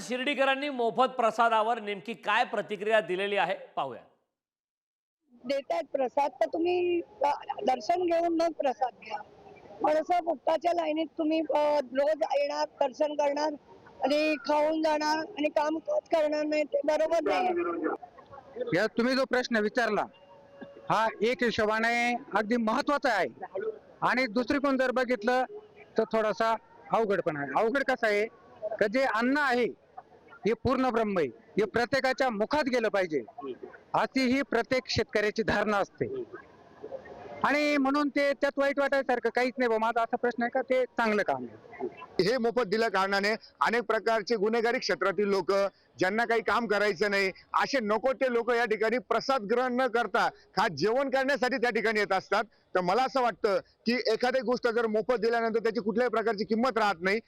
शिर्डीकरांनी मोफत प्रसादावर नेमकी काय प्रतिक्रिया दिलेली आहे? पाहूया. देतायत प्रसाद तर तुम्ही दर्शन घेऊन मग प्रसाद घ्या. थोडस फुकटाच्या लाईनीत तुम्ही रोज येणार दर्शन करणार आणि खाऊन जाणार आणि काम करणार नाही ते बरोबर नाही. या तुम्ही जो प्रश्न विचारला हा एक हिशोबाने अगदी महत्त्वाचा आहे. आणि दुसरीकडून जर बघितलं तर थोडासा अवघड पण आहे. अवघड कसं आहे? का जे अन्न आहे हे पूर्ण ब्रह्म आहे. हे प्रत्येकाच्या मुखात गेलं पाहिजे. अशी ही प्रत्येक शेतकऱ्याची धारणा असते. आणि म्हणून ते त्यात वाईट वाटायसारखं काहीच नाही बा. माझा असा प्रश्न आहे का? ते चांगलं काम आहे. हे मोफत दिल्या कारणाने अनेक प्रकारचे गुन्हेगारी क्षेत्रातील लोक ज्यांना काही काम करायचं नाही असे नको ते लोक या ठिकाणी प्रसाद ग्रहण न करता खास जेवण करण्यासाठी त्या ठिकाणी येत असतात. तर मला असं वाटतं की एखादी गोष्ट जर मोफत दिल्यानंतर त्याची कुठल्याही प्रकारची किंमत राहत नाही.